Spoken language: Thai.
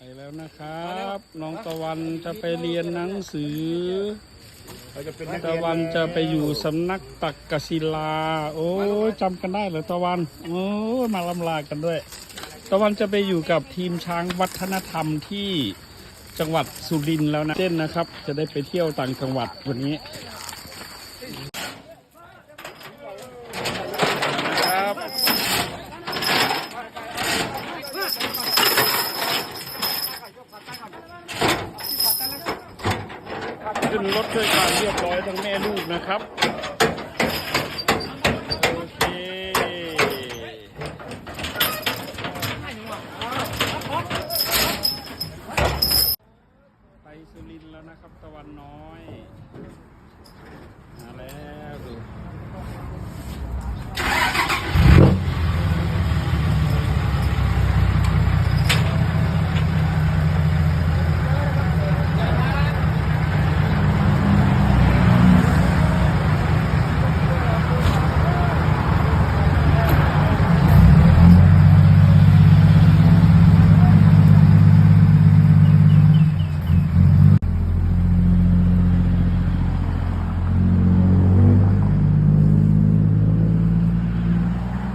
ไปแล้วนะครับ น้องตะวันจะไปเรียนหนังสือ เราจะเป็นนักตะเรียนวันจะไปอยู่สำนักตักกศิลา โอ้ยจำกันได้เหรอตะวัน โอ้ยมาลำลากันด้วย ตะวันจะไปอยู่กับทีมช้างวัฒนธรรมที่จังหวัดสุรินทร์แล้วนะเต้นนะครับ จะได้ไปเที่ยวต่างจังหวัดวันนี้ ขึ้นรถด้วยการเรียบร้อยทั้งแม่ลูกนะครับโอเคไปสุรินทร์แล้วนะครับตะวันน้อย